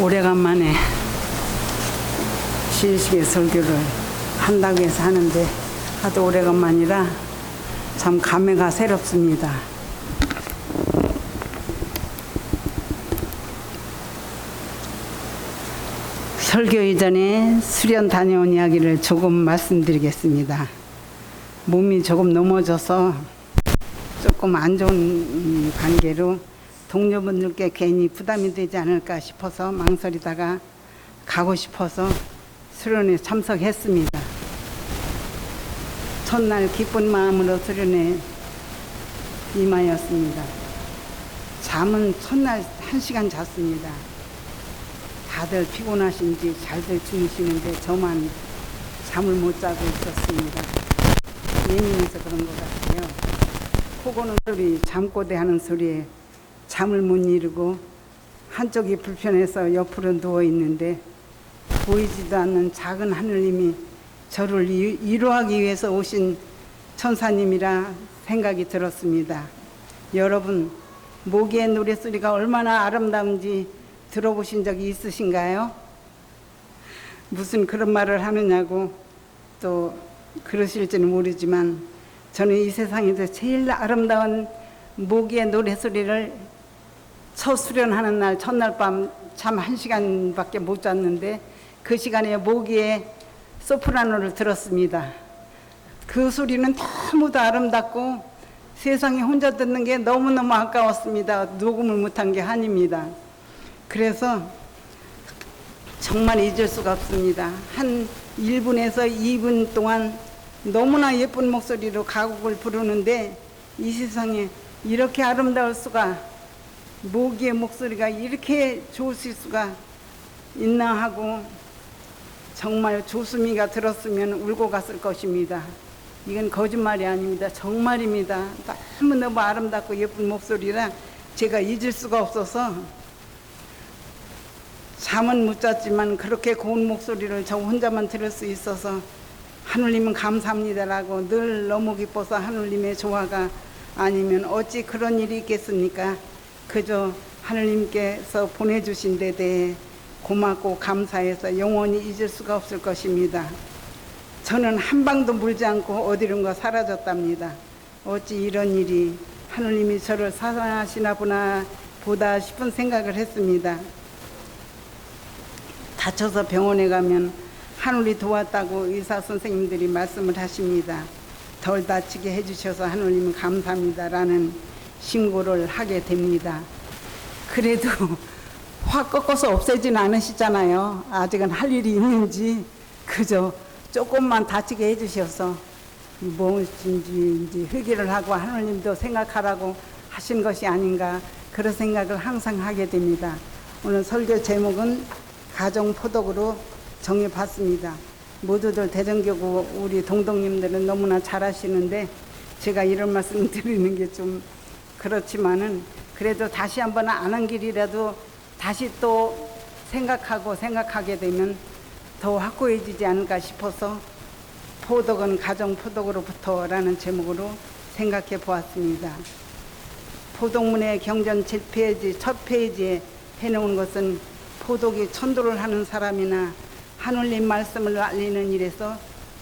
오래간만에 시식의 설교를 한다고 해서 하는데 하도 오래간만이라 참 감회가 새롭습니다. 설교 이전에 수련 다녀온 이야기를 조금 말씀드리겠습니다. 몸이 조금 넘어져서 조금 안 좋은 음, 관계로 동료분들께 괜히 부담이 되지 않을까 싶어서 망설이다가 가고 싶어서 수련에 참석했습니다. 첫날 기쁜 마음으로 수련에 임하였습니다. 잠은 첫날 한 시간 잤습니다. 다들 피곤하신지 잘들 주무시는데 저만 잠을 못 자고 있었습니다. 예민해서 그런 것 같아요. 코 고는 소리, 잠꼬대 하는 소리에 잠을 못 이루고 한쪽이 불편해서 옆으로 누워 있는데 보이지도 않는 작은 하늘님이 저를 이- 위로하기 위해서 오신 천사님이라 생각이 들었습니다. 여러분, 모기의 노랫소리가 얼마나 아름다운지 들어보신 적이 있으신가요? 무슨 그런 말을 하느냐고 또 그러실지는 모르지만 저는 이 세상에서 제일 아름다운 모기의 노래소리를 첫 수련하는 날 첫날 밤 잠 한 시간밖에 못 잤는데 그 시간에 모기의 소프라노를 들었습니다. 그 소리는 너무도 아름답고 세상에 혼자 듣는 게 너무너무 아까웠습니다. 녹음을 못한 게 한입니다. 그래서 정말 잊을 수가 없습니다. 한 1분에서 2분 동안 너무나 예쁜 목소리로 가곡을 부르는데 이 세상에 이렇게 아름다울 수가 모기의 목소리가 이렇게 좋으실 수가 있나 하고 정말 조수미가 들었으면 울고 갔을 것입니다. 이건 거짓말이 아닙니다. 정말입니다. 너무너무 아름답고 예쁜 목소리라 제가 잊을 수가 없어서 잠은 못 잤지만 그렇게 고운 목소리를 저 혼자만 들을 수 있어서 하늘님은 감사합니다라고 늘 너무 기뻐서 하늘님의 조화가 아니면 어찌 그런 일이 있겠습니까? 그저 하늘님께서 보내주신 데 대해 고맙고 감사해서 영원히 잊을 수가 없을 것입니다. 저는 한 방도 물지 않고 어디론가 사라졌답니다. 어찌 이런 일이 하느님이 저를 사랑하시나 보나 보다 싶은 생각을 했습니다. 다쳐서 병원에 가면 하늘이 도왔다고 의사 선생님들이 말씀을 하십니다. 덜 다치게 해주셔서 하느님 감사합니다라는 신고를 하게 됩니다. 그래도 확 꺾어서 없애진 않으시잖아요. 아직은 할 일이 있는지 그저 조금만 다치게 해주셔서 무엇인지 이제 회개를 하고 하느님도 생각하라고 하신 것이 아닌가 그런 생각을 항상 하게 됩니다. 오늘 설교 제목은 가정 포독으로 정해봤습니다. 모두들 대전교구 우리 동동님들은 너무나 잘하시는데 제가 이런 말씀 드리는 게 좀 그렇지만은 그래도 다시 한번 아는 길이라도 다시 또 생각하고 생각하게 되면 더 확고해지지 않을까 싶어서 포독은 가정 포독으로부터라는 제목으로 생각해 보았습니다. 포독문의 경전 7페이지 첫 페이지에 해놓은 것은 포독이 천도를 하는 사람이나 하늘님 말씀을 알리는 일에서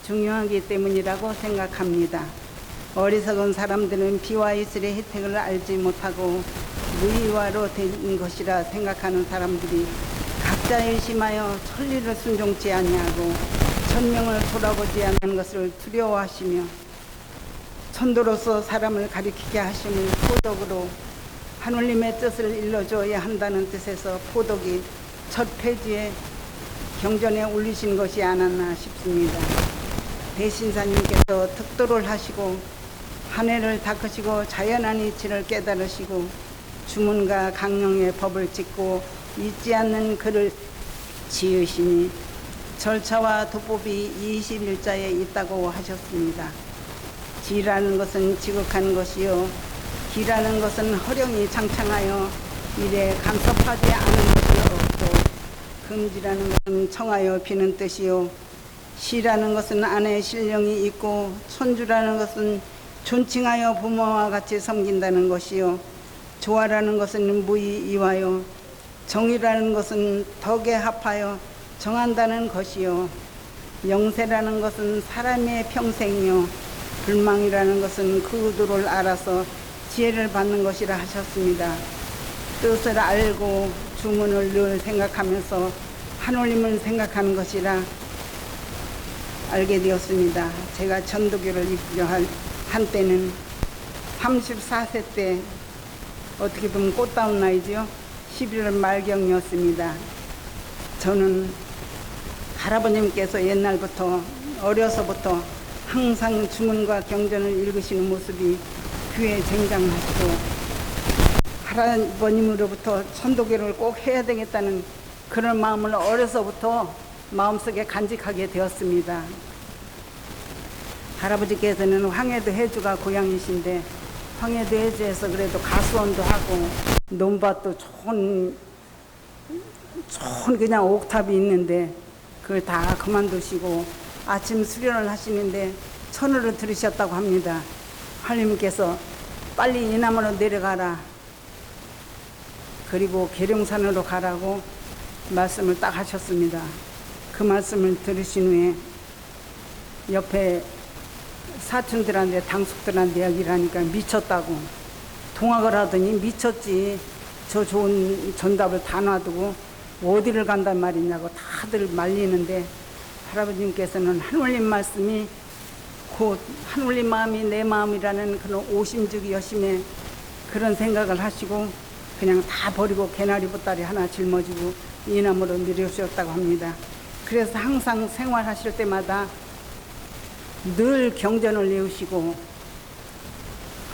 중요하기 때문이라고 생각합니다. 어리석은 사람들은 비와 이슬의 혜택을 알지 못하고 무의화로 된 것이라 생각하는 사람들이 각자 열심하여 천리를 순종치 아니하고 천명을 돌아보지 않는 것을 두려워하시며 천도로서 사람을 가리키게 하심을 포독으로 하늘님의 뜻을 일러줘야 한다는 뜻에서 포독이 첫 페이지에 경전에 올리신 것이 않았나 싶습니다. 대신사님께서 특도를 하시고 한 해를 닦으시고 자연한 이치를 깨달으시고 주문과 강령의 법을 짓고 잊지 않는 글을 지으시니 절차와 도법이 21자에 있다고 하셨습니다. 지라는 것은 지극한 것이요 기라는 것은 허령이 창창하여 이래 간섭하지 않은 것이 없고 금지라는 것은 청하여 비는 뜻이요 시라는 것은 안에 신령이 있고 손주라는 것은 존칭하여 부모와 같이 섬긴다는 것이요 조화라는 것은 무의 이와요 정의라는 것은 덕에 합하여 정한다는 것이요. 영세라는 것은 사람의 평생이요. 불망이라는 것은 그 의도를 알아서 지혜를 받는 것이라 하셨습니다. 뜻을 알고 주문을 늘 생각하면서 하나님을 생각하는 것이라 알게 되었습니다. 제가 전도교를 입교한 한때는 34세 때 어떻게 보면 꽃다운 나이지요. 11월 말경이었습니다. 저는 할아버님께서 옛날부터 어려서부터 항상 주문과 경전을 읽으시는 모습이 귀에 쟁장하시고 할아버님으로부터 천도교를 꼭 해야 되겠다는 그런 마음을 어려서부터 마음속에 간직하게 되었습니다. 할아버지께서는 황해도 해주가 고향이신데 황해도 해주에서 그래도 가수원도 하고 논밭도 좋은 좋은 그냥 옥탑이 있는데 그걸 다 그만두시고 아침 수련을 하시는데 천으로 들으셨다고 합니다. 하나님께서 빨리 이남으로 내려가라. 그리고 계룡산으로 가라고 말씀을 딱 하셨습니다. 그 말씀을 들으신 후에 옆에 사촌들한테 당숙들한테 이야기를 하니까 미쳤다고 동학을 하더니 미쳤지 저 좋은 전답을 다 놔두고 어디를 간단 말이냐고 다들 말리는데 할아버님께서는 하늘님 말씀이 곧 하늘님 마음이 내 마음이라는 그런 오심죽 여심의 그런 생각을 하시고 그냥 다 버리고 개나리 보따리 하나 짊어지고 이남으로 내려오셨다고 합니다. 그래서 항상 생활하실 때마다 늘 경전을 내우시고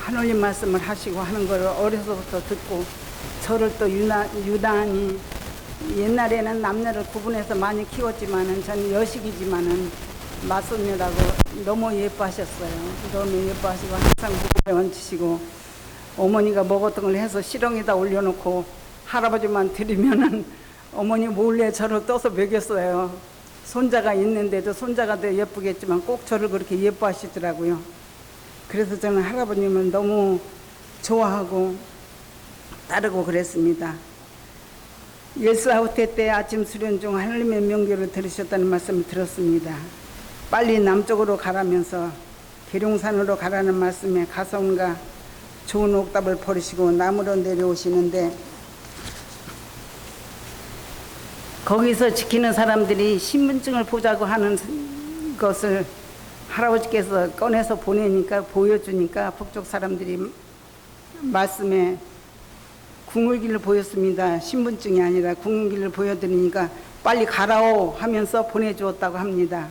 하늘님 말씀을 하시고 하는 걸 어려서부터 듣고 저를 또 유나, 유단히 옛날에는 남녀를 구분해서 많이 키웠지만은 저는 여식이지만은 맞습니다고 너무 예뻐하셨어요. 너무 예뻐하시고 항상 무릎에 얹히시고 어머니가 먹었던 걸 해서 실ong에다 올려놓고 할아버지만 드리면은 어머니 몰래 저를 떠서 먹였어요. 손자가 있는데도 손자가 더 예쁘겠지만 꼭 저를 그렇게 예뻐하시더라고요. 그래서 저는 할아버님을 너무 좋아하고 따르고 그랬습니다. 일사후퇴 때 아침 수련 중 하나님의 명교를 들으셨다는 말씀을 들었습니다. 빨리 남쪽으로 가라면서 계룡산으로 가라는 말씀에 가성과 좋은 옥답을 버리시고 남으로 내려오시는데 거기서 지키는 사람들이 신분증을 보자고 하는 것을 할아버지께서 꺼내서 보내니까 보여주니까 북쪽 사람들이 말씀에 궁을길을 보였습니다. 신분증이 아니라 궁을길을 보여드리니까 빨리 가라오 하면서 보내주었다고 합니다.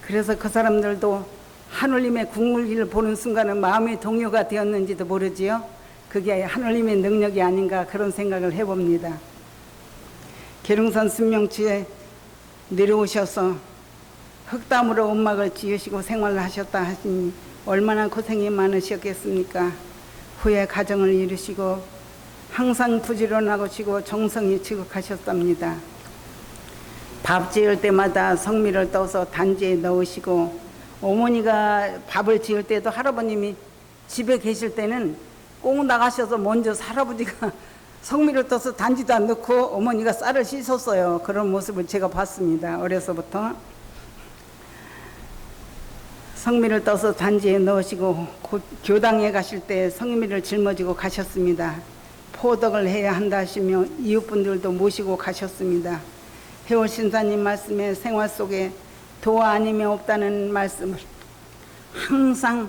그래서 그 사람들도 하늘님의 국물길을 보는 순간은 마음의 동요가 되었는지도 모르지요. 그게 하늘님의 능력이 아닌가 그런 생각을 해봅니다. 계룡산 순명치에 내려오셔서 흑담으로 음막을 지으시고 생활을 하셨다 하시니 얼마나 고생이 많으셨겠습니까? 후에 가정을 이루시고 항상 부지런하시고 정성이 지극하셨답니다. 밥 지을 때마다 성미를 떠서 단지에 넣으시고 어머니가 밥을 지을 때도 할아버님이 집에 계실 때는 꼭 나가셔서 먼저 할아버지가 성미를 떠서 단지도 안 넣고 어머니가 쌀을 씻었어요. 그런 모습을 제가 봤습니다. 어려서부터. 성미를 떠서 단지에 넣으시고 곧 교당에 가실 때 성미를 짊어지고 가셨습니다. 포덕을 해야 한다 하시며 이웃분들도 모시고 가셨습니다. 해월 신사님 말씀에 생활 속에 도와 아니면 없다는 말씀을 항상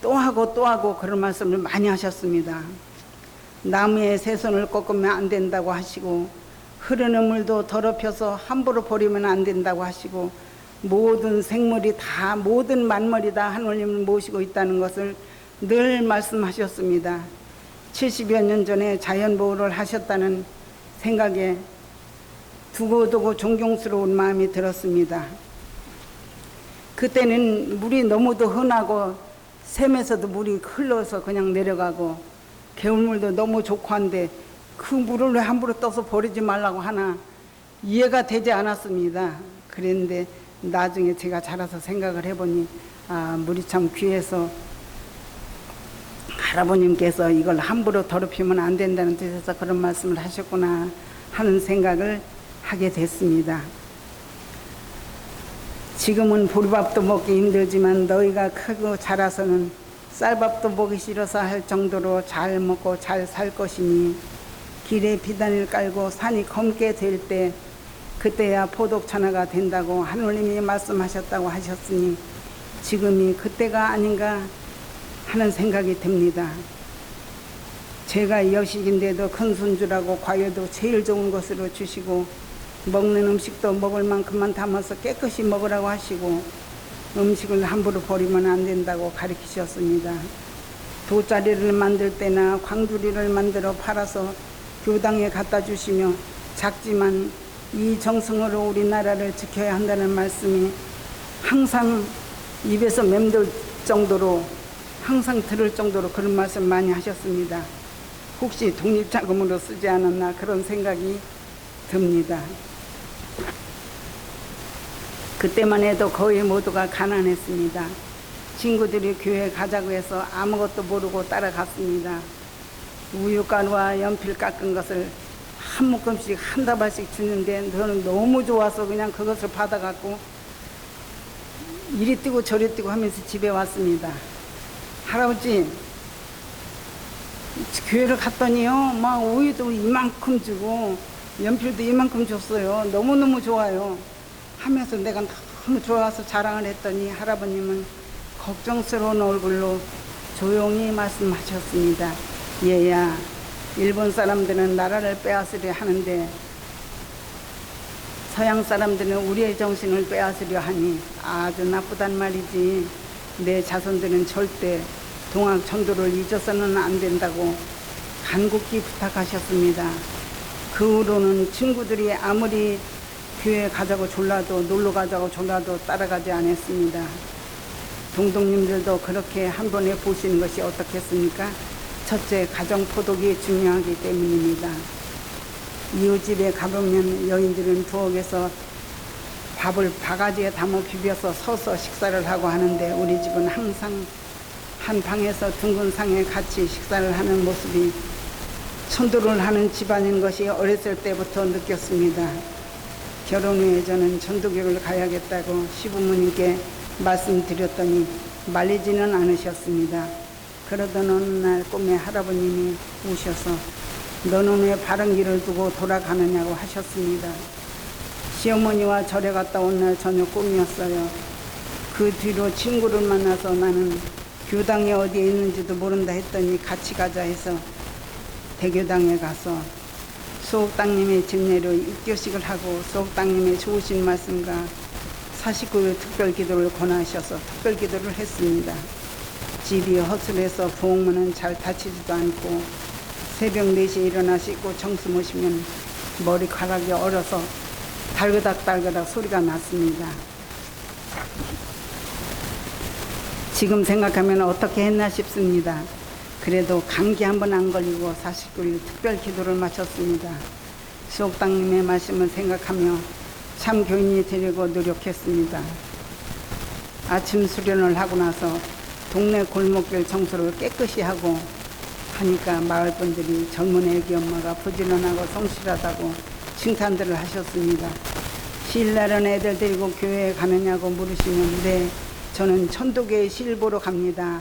또 하고 또 하고 그런 말씀을 많이 하셨습니다. 나무에 새 손을 꺾으면 안 된다고 하시고 흐르는 물도 더럽혀서 함부로 버리면 안 된다고 하시고 모든 생물이 다 모든 만물이 다 하나님을 모시고 있다는 것을 늘 말씀하셨습니다. 70여 년 전에 자연 보호를 하셨다는 생각에 두고두고 존경스러운 마음이 들었습니다. 그때는 물이 너무도 흔하고 샘에서도 물이 흘러서 그냥 내려가고 개울물도 너무 좋고 한데 그 물을 왜 함부로 떠서 버리지 말라고 하나 이해가 되지 않았습니다. 그랬는데 나중에 제가 자라서 생각을 해보니 아, 물이 참 귀해서 할아버님께서 이걸 함부로 더럽히면 안 된다는 뜻에서 그런 말씀을 하셨구나 하는 생각을 하게 됐습니다. 지금은 보리밥도 먹기 힘들지만 너희가 크고 자라서는 쌀밥도 먹기 싫어서 할 정도로 잘 먹고 잘 살 것이니 길에 비단을 깔고 산이 검게 될 때 그때야 포독천하가 된다고 하느님이 말씀하셨다고 하셨으니 지금이 그때가 아닌가 하는 생각이 듭니다. 제가 여식인데도 큰 손주라고 과여도 제일 좋은 것으로 주시고 먹는 음식도 먹을 만큼만 담아서 깨끗이 먹으라고 하시고 음식을 함부로 버리면 안 된다고 가르치셨습니다. 돗자리를 만들 때나 광주리를 만들어 팔아서 교당에 갖다 주시며 작지만 이 정성으로 우리나라를 지켜야 한다는 말씀이 항상 입에서 맴돌 정도로 항상 들을 정도로 그런 말씀 많이 하셨습니다. 혹시 독립자금으로 쓰지 않았나 그런 생각이 듭니다. 그때만 해도 거의 모두가 가난했습니다. 친구들이 교회 가자고 해서 아무것도 모르고 따라갔습니다. 우유가루와 연필 깎은 것을 한 묶음씩 한 다발씩 주는데 저는 너무 좋아서 그냥 그것을 받아갖고 이리 뛰고 저리 뛰고 하면서 집에 왔습니다. 할아버지, 교회를 갔더니요, 막 우유도 이만큼 주고 연필도 이만큼 줬어요. 너무너무 좋아요. 하면서 내가 너무 좋아서 자랑을 했더니 할아버님은 걱정스러운 얼굴로 조용히 말씀하셨습니다. 얘야, 일본 사람들은 나라를 빼앗으려 하는데 서양 사람들은 우리의 정신을 빼앗으려 하니 아주 나쁘단 말이지. 내 자손들은 절대 동학 천도를 잊어서는 안 된다고 간곡히 부탁하셨습니다. 그 후로는 친구들이 아무리 교회 가자고 졸라도 놀러 가자고 졸라도 따라가지 않았습니다. 동동님들도 그렇게 한 번에 보시는 것이 어떻겠습니까? 첫째, 가정 포독이 중요하기 때문입니다. 이웃집에 가보면 여인들은 부엌에서 밥을 바가지에 담아 비벼서 서서 식사를 하고 하는데 우리 집은 항상 한 방에서 둥근 상에 같이 식사를 하는 모습이 천도를 하는 집안인 것이 어렸을 때부터 느꼈습니다. 결혼 후에 저는 천도교를 가야겠다고 시부모님께 말씀드렸더니 말리지는 않으셨습니다. 그러던 어느 날 꿈에 할아버님이 오셔서 너는 왜 바른 길을 두고 돌아가느냐고 하셨습니다. 시어머니와 절에 갔다 온 날 저녁 꿈이었어요. 그 뒤로 친구를 만나서 나는 교당이 어디에 있는지도 모른다 했더니 같이 가자 해서 대교당에 가서 수옥당님의 집례로 입교식을 하고 수옥당님의 좋으신 말씀과 49일 특별 기도를 권하셔서 특별 기도를 했습니다. 집이 허술해서 부엌문은 잘 닫히지도 않고 새벽 4시에 일어나 씻고 청수 모시면 머리카락이 얼어서 달그닥달그닥 소리가 났습니다. 지금 생각하면 어떻게 했나 싶습니다. 그래도 감기 한 번 안 걸리고 49일 특별 기도를 마쳤습니다. 수옥당님의 말씀을 생각하며 참 교인이 되려고 노력했습니다. 아침 수련을 하고 나서 동네 골목길 청소를 깨끗이 하고 하니까 마을 분들이 젊은 애기 엄마가 부지런하고 성실하다고 칭찬들을 하셨습니다. 신날은 애들 데리고 교회에 가느냐고 물으시면 네, 저는 천도교에 실 보러 갑니다.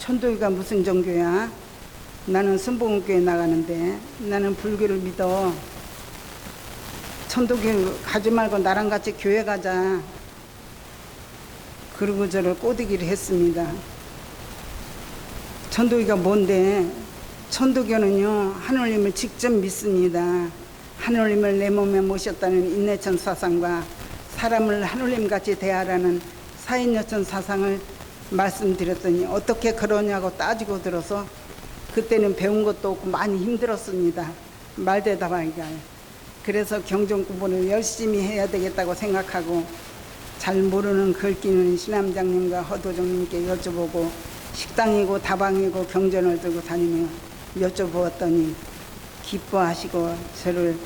천도교가 무슨 종교야? 나는 순복음교회 나가는데 나는 불교를 믿어. 천도교 가지 말고 나랑 같이 교회 가자. 그리고 저를 꼬드기를 했습니다. 천도교가 뭔데? 천도교는요, 하느님을 직접 믿습니다. 하느님을 내 몸에 모셨다는 인내천 사상과 사람을 하느님 같이 대하라는 사인여천 사상을 말씀드렸더니 어떻게 그러냐고 따지고 들어서 그때는 배운 것도 없고 많이 힘들었습니다. 말 대답하기가. 그래서 경전 구분을 열심히 해야 되겠다고 생각하고 잘 모르는 글귀는 신암장님과 허도정님께 여쭤보고 식당이고 다방이고 경전을 들고 다니며 여쭤보았더니 기뻐하시고 저를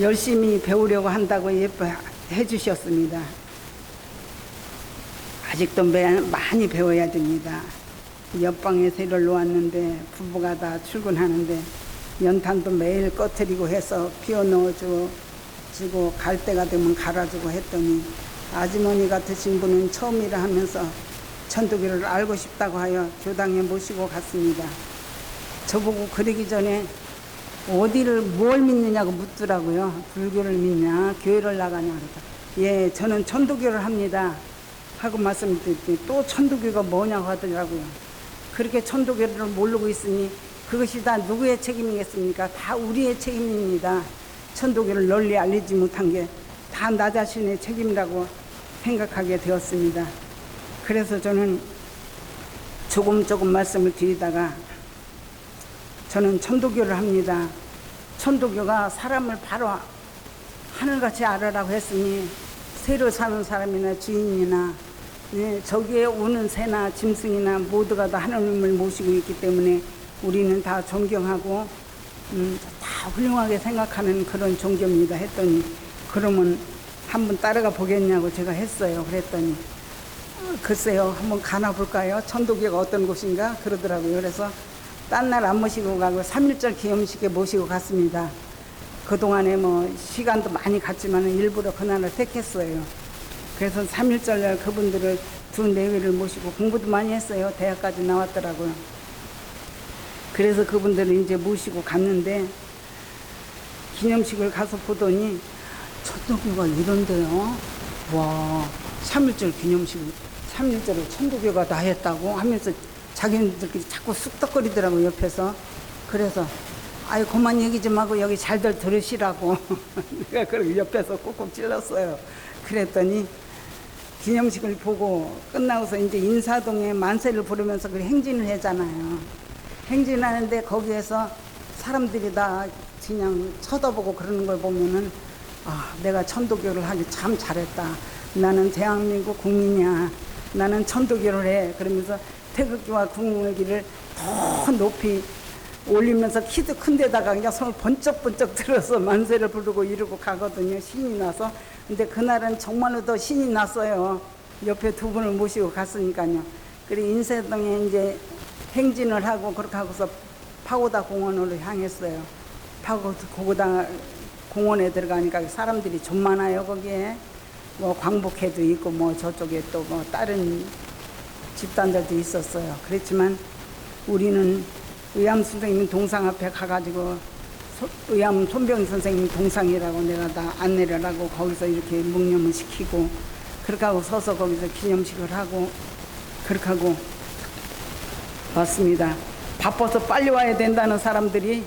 열심히 배우려고 한다고 예뻐해 주셨습니다. 아직도 많이 배워야 됩니다. 옆방에 새를 놓았는데 부부가 다 출근하는데 연탄도 매일 꺼트리고 해서 피워 넣어주고 주고 갈 때가 되면 갈아주고 했더니 아주머니 같으신 분은 처음이라 하면서 천도교를 알고 싶다고 하여 교당에 모시고 갔습니다. 저보고 그러기 전에 어디를 뭘 믿느냐고 묻더라고요. 불교를 믿냐, 교회를 나가냐 그러다. 예, 저는 천도교를 합니다. 하고 말씀드렸더니 또 천도교가 뭐냐고 하더라고요. 그렇게 천도교를 모르고 있으니 그것이 다 누구의 책임이겠습니까? 다 우리의 책임입니다. 천도교를 널리 알리지 못한 게 다 나 자신의 책임이라고 생각하게 되었습니다. 그래서 저는 조금 조금 말씀을 드리다가 저는 천도교를 합니다. 천도교가 사람을 바로 하늘같이 알아라고 했으니 새로 사는 사람이나 주인이나 예, 저기에 오는 새나 짐승이나 모두가 다 하나님을 모시고 있기 때문에 우리는 다 존경하고 음, 다 훌륭하게 생각하는 그런 종교입니다 했더니 그러면 한번 따라가 보겠냐고 제가 했어요. 그랬더니 어, 글쎄요 한번 가나 볼까요? 천도교가 어떤 곳인가 그러더라고요. 그래서 딴 날 안 모시고 가고 3.1절 기념식에 모시고 갔습니다. 그동안에 뭐 시간도 많이 갔지만 일부러 그날을 택했어요. 그래서 3.1절 날 그분들을 두 내외를 모시고 공부도 많이 했어요. 대학까지 나왔더라고요. 그래서 그분들을 이제 모시고 갔는데 기념식을 가서 보더니 천도교가 이런데요. 와, 3.1절 기념식, 3.1절을 천도교가 다 했다고 하면서 자기네들끼리 자꾸 쑥덕거리더라고 옆에서. 그래서 아이 그만 얘기 좀 하고 여기 잘들 들으시라고 내가 그렇게 옆에서 꾹꾹 찔렀어요. 그랬더니 기념식을 보고 끝나고서 이제 인사동에 만세를 부르면서 그 행진을 하잖아요. 행진하는데 거기에서 사람들이 다 그냥 쳐다보고 그러는 걸 보면은 아, 내가 천도교를 하기 참 잘했다. 나는 대한민국 국민이야. 나는 천도교를 해. 그러면서 태극기와 국무기를 더 높이 올리면서 키도 큰 데다가 그냥 손을 번쩍번쩍 들어서 만세를 부르고 이러고 가거든요. 신이 나서. 근데 그날은 정말로 더 신이 났어요. 옆에 두 분을 모시고 갔으니까요. 그리고 인쇄동에 이제 행진을 하고 그렇게 하고서 파고다 공원으로 향했어요. 파고다 공원에 들어가니까 사람들이 좀 많아요, 거기에. 뭐 광복회도 있고 뭐 저쪽에 또 뭐 다른 집단들도 있었어요. 그렇지만 우리는 의암 선생님 동상 앞에 가가지고 소- 의암 손병희 선생님 동상이라고 내가 다 안내를 하고 거기서 이렇게 묵념을 시키고 그렇게 하고 서서 거기서 기념식을 하고 그렇게 하고 왔습니다. 바빠서 빨리 와야 된다는 사람들이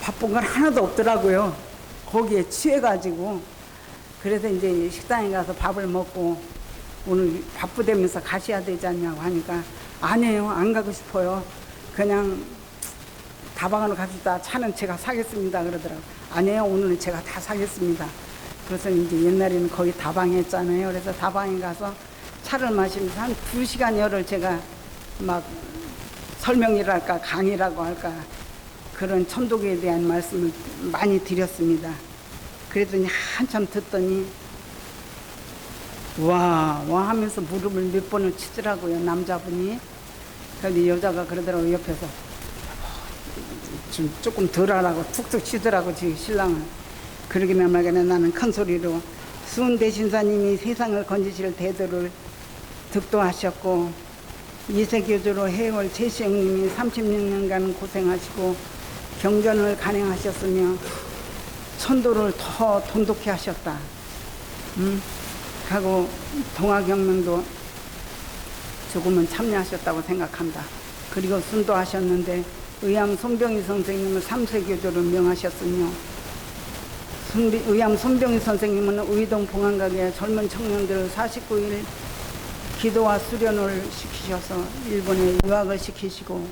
바쁜 건 하나도 없더라고요. 거기에 취해가지고 그래서 이제 식당에 가서 밥을 먹고 오늘 바쁘다면서 가셔야 되지 않냐고 하니까 아니에요 안 가고 싶어요 그냥 다방으로 갑시다 차는 제가 사겠습니다 그러더라고 아니에요 오늘은 제가 다 사겠습니다 그래서 이제 옛날에는 거의 다방 했잖아요 그래서 다방에 가서 차를 마시면서 한 두 시간여를 제가 막 설명이랄까 강의라고 할까 그런 천독에 대한 말씀을 많이 드렸습니다. 그랬더니 한참 듣더니 와, 와 하면서 무릎을 몇 번을 치더라고요, 남자분이. 근데 여자가 그러더라고요, 옆에서. 좀 조금 덜 하라고 툭툭 치더라고, 지금 신랑을. 그러기만 말기는 나는 큰 소리로 수은 대신사님이 세상을 건지실 대도를 득도하셨고, 이세교주로 해월 최시영님이 36년간 고생하시고, 경전을 간행하셨으며, 천도를 더 돈독히 하셨다. 음? 하고 동화경명도 조금은 참여하셨다고 생각한다. 그리고 순도하셨는데 의암 손병희 선생님은 삼세교조를 명하셨으며 순비- 의암 손병희 선생님은 의동 봉안각의 젊은 청년들을 49일 기도와 수련을 시키셔서 일본에 유학을 시키시고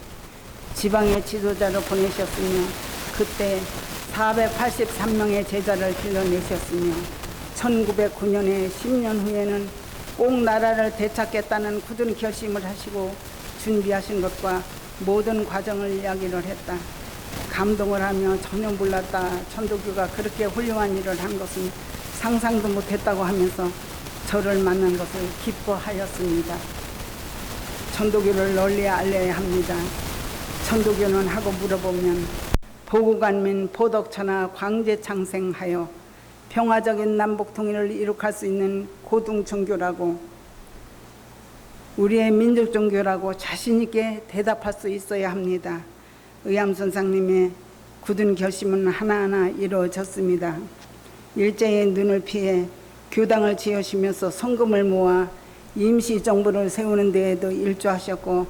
지방의 지도자로 보내셨으며 그때 483명의 제자를 길러내셨으며 1909년에 10년 후에는 꼭 나라를 되찾겠다는 굳은 결심을 하시고 준비하신 것과 모든 과정을 이야기를 했다. 감동을 하며 전혀 몰랐다. 천도교가 그렇게 훌륭한 일을 한 것은 상상도 못했다고 하면서 저를 만난 것을 기뻐하였습니다. 천도교를 널리 알려야 합니다. 천도교는 하고 물어보면 보고간민 보덕천하 광제창생하여 평화적인 남북 통일을 이룩할 수 있는 고등 종교라고 우리의 민족 종교라고 자신 있게 대답할 수 있어야 합니다. 의암 선생님의 굳은 결심은 하나하나 이루어졌습니다. 일제의 눈을 피해 교당을 지으시면서 성금을 모아 임시 정부를 세우는 데에도 일조하셨고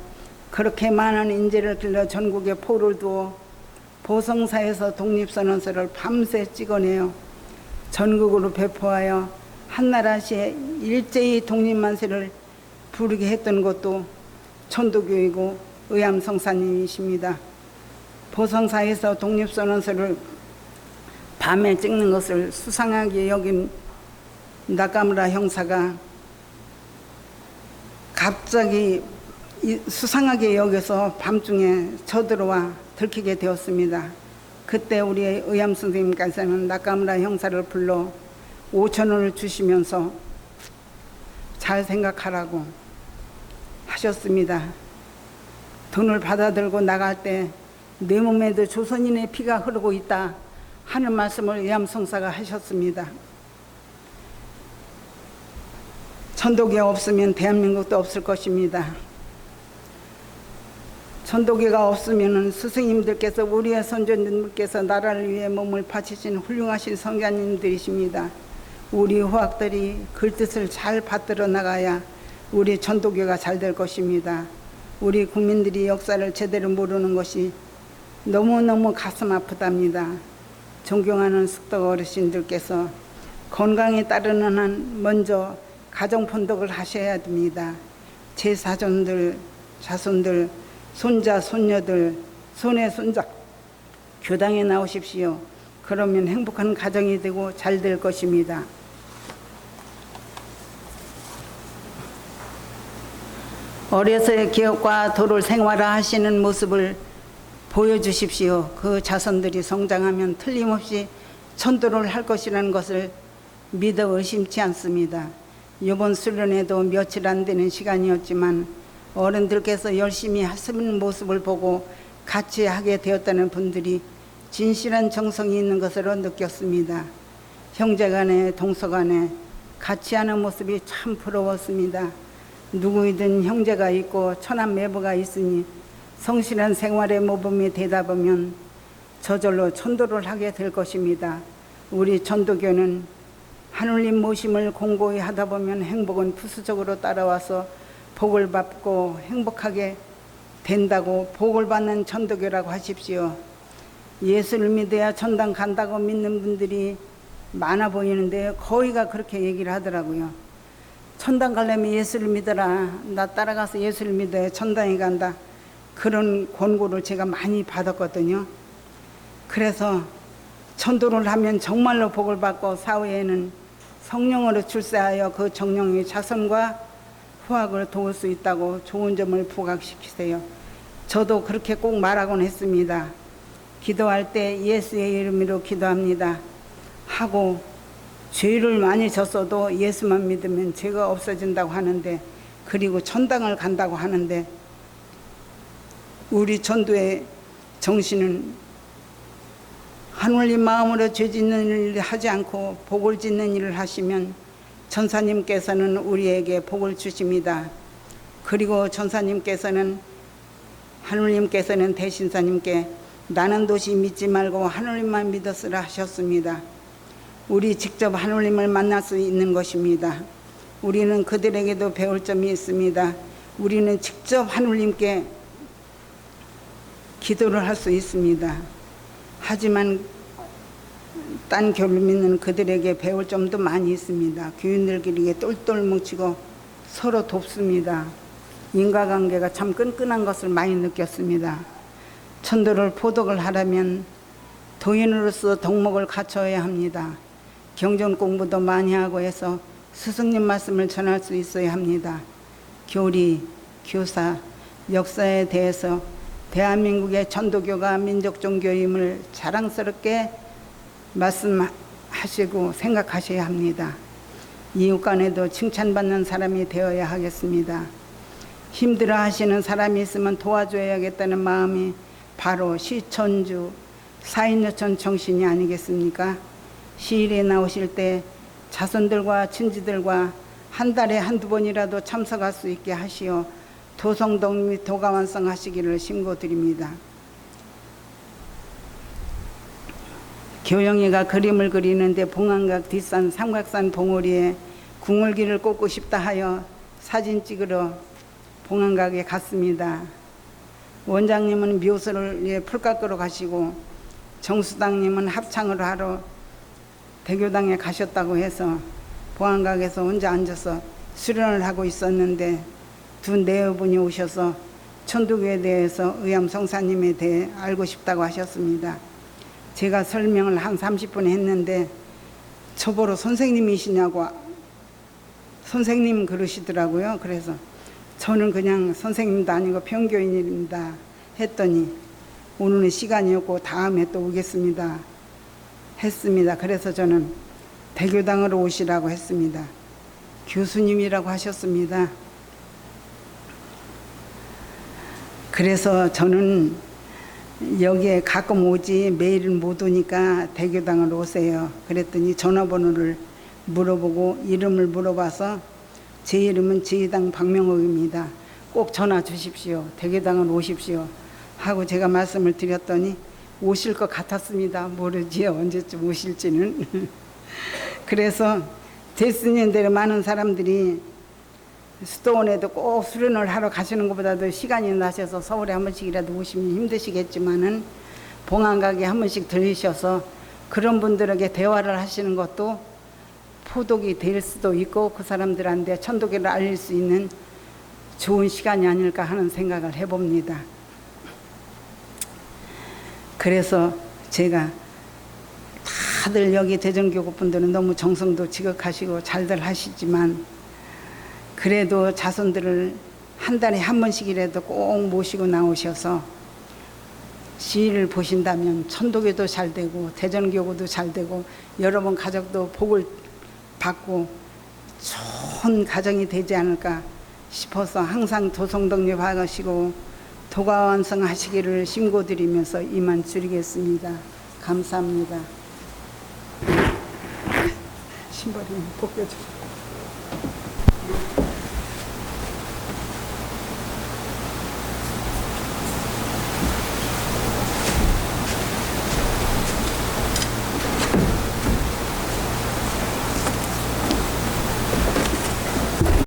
그렇게 많은 인재를 길러 전국에 포를 두어 보성사에서 독립선언서를 밤새 찍어내어 전국으로 배포하여 한나라시에 일제히 독립만세를 부르게 했던 것도 천도교이고 의암성사님이십니다. 보성사에서 독립선언서를 밤에 찍는 것을 수상하게 여긴 나카무라 형사가 갑자기 이- 수상하게 여겨서 밤중에 쳐들어와 들키게 되었습니다. 그때 우리 의암 선생님께서는 나카무라 형사를 불러 5천 원을 주시면서 잘 생각하라고 하셨습니다. 돈을 받아들고 나갈 때 내 몸에도 조선인의 피가 흐르고 있다 하는 말씀을 의암성사가 하셨습니다. 천도교 없으면 대한민국도 없을 것입니다. 천도교가 없으면 스승님들께서 우리의 선조님들께서 나라를 위해 몸을 바치신 훌륭하신 성자님들이십니다. 우리 후학들이 그 뜻을 잘 받들어 나가야 우리 천도교가 잘 될 것입니다. 우리 국민들이 역사를 제대로 모르는 것이 너무너무 가슴 아프답니다. 존경하는 숙덕 어르신들께서 건강에 따르는 한 먼저 가정 본덕을 하셔야 됩니다. 제 사존들, 자손들, 손자, 손녀들, 손에 손자 교당에 나오십시오. 그러면 행복한 가정이 되고 잘 될 것입니다. 어려서의 기업과 도를 생활화 하시는 모습을 보여주십시오. 그 자손들이 성장하면 틀림없이 천도를 할 것이라는 것을 믿어 의심치 않습니다. 이번 수련회도 며칠 안 되는 시간이었지만 어른들께서 열심히 하시는 모습을 보고 같이 하게 되었다는 분들이 진실한 정성이 있는 것으로 느꼈습니다. 형제간에 동서간에 같이 하는 모습이 참 부러웠습니다. 누구이든 형제가 있고 천한 매부가 있으니 성실한 생활의 모범이 되다 보면 저절로 천도를 하게 될 것입니다. 우리 천도교는 하늘님 모심을 공고히 하다 보면 행복은 부수적으로 따라와서 복을 받고 행복하게 된다고 복을 받는 천도교라고 하십시오. 예수를 믿어야 천당 간다고 믿는 분들이 많아 보이는데 거의가 그렇게 얘기를 하더라고요. 천당 가려면 예수를 믿어라. 나 따라가서 예수를 믿어야 천당에 간다. 그런 권고를 제가 많이 받았거든요. 그래서 천도를 하면 정말로 복을 받고 사후에는 성령으로 출세하여 그 정령의 자손과 후학을 도울 수 있다고 좋은 점을 부각시키세요. 저도 그렇게 꼭 말하곤 했습니다. 기도할 때 예수의 이름으로 기도합니다. 하고 죄를 많이 졌어도 예수만 믿으면 죄가 없어진다고 하는데 그리고 천당을 간다고 하는데 우리 전도의 정신은 하늘님 마음으로 죄 짓는 일을 하지 않고 복을 짓는 일을 하시면 전사님께서는 우리에게 복을 주십니다. 그리고 전사님께서는 하늘님께서는 대신사님께 나는 도시 믿지 말고 하늘님만 믿었으라 하셨습니다. 우리 직접 하늘님을 만날 수 있는 것입니다. 우리는 그들에게도 배울 점이 있습니다. 우리는 직접 하늘님께 기도를 할 수 있습니다. 하지만 딴 교를 믿는 그들에게 배울 점도 많이 있습니다. 교인들끼리 똘똘 뭉치고 서로 돕습니다. 인과관계가 참 끈끈한 것을 많이 느꼈습니다. 천도를 포독을 하려면 도인으로서 덕목을 갖춰야 합니다. 경전 공부도 많이 하고 해서 스승님 말씀을 전할 수 있어야 합니다. 교리, 교사, 역사에 대해서 대한민국의 천도교가 민족 종교임을 자랑스럽게 말씀하시고 생각하셔야 합니다. 이웃 간에도 칭찬받는 사람이 되어야 하겠습니다. 힘들어 하시는 사람이 있으면 도와줘야겠다는 마음이 바로 시천주 사인여천 정신이 아니겠습니까? 시일에 나오실 때 자손들과 친지들과 한 달에 한두 번이라도 참석할 수 있게 하시어 도성동 및 도가 완성하시기를 신고드립니다. 교영이가 그림을 그리는데 봉안각 뒷산 삼각산 봉우리에 궁을기를 꽂고 싶다 하여 사진 찍으러 봉안각에 갔습니다. 원장님은 묘소를 예, 풀 깎으러 가시고 정수당님은 합창을 하러 대교당에 가셨다고 해서 봉안각에서 혼자 앉아서 수련을 하고 있었는데 두 내어분이 오셔서 천도교에 대해서 의암 성사님에 대해 알고 싶다고 하셨습니다. 제가 설명을 한 30분 했는데 저보러 선생님이시냐고 선생님 그러시더라고요. 그래서 저는 그냥 선생님도 아니고 평교인입니다. 했더니 오늘은 시간이 없고 다음에 또 오겠습니다. 했습니다. 그래서 저는 대교당으로 오시라고 했습니다. 교수님이라고 하셨습니다. 그래서 저는 여기에 가끔 오지 매일은 못 오니까 대교당으로 오세요. 그랬더니 전화번호를 물어보고 이름을 물어봐서 제 이름은 제당 박명옥입니다. 꼭 전화 주십시오. 대교당을 오십시오. 하고 제가 말씀을 드렸더니 오실 것 같았습니다. 모르지요. 언제쯤 오실지는. 그래서 데스년대로 많은 사람들이 수도원에도 꼭 수련을 하러 가시는 것보다도 시간이 나셔서 서울에 한 번씩이라도 오시면 힘드시겠지만은 봉안각에 한 번씩 들리셔서 그런 분들에게 대화를 하시는 것도 포독이 될 수도 있고 그 사람들한테 천도교를 알릴 수 있는 좋은 시간이 아닐까 하는 생각을 해봅니다. 그래서 제가 다들 여기 대전교구 분들은 너무 정성도 지극하시고 잘들 하시지만 그래도 자손들을 한 달에 한 번씩이라도 꼭 모시고 나오셔서 시를 보신다면 천도교도 잘 되고 대전교구도 잘 되고 여러분 가족도 복을 받고 좋은 가정이 되지 않을까 싶어서 항상 도성동에 박으시고 도가 완성하시기를 신고드리면서 이만 드리겠습니다. 감사합니다. 신발이 벗겨져.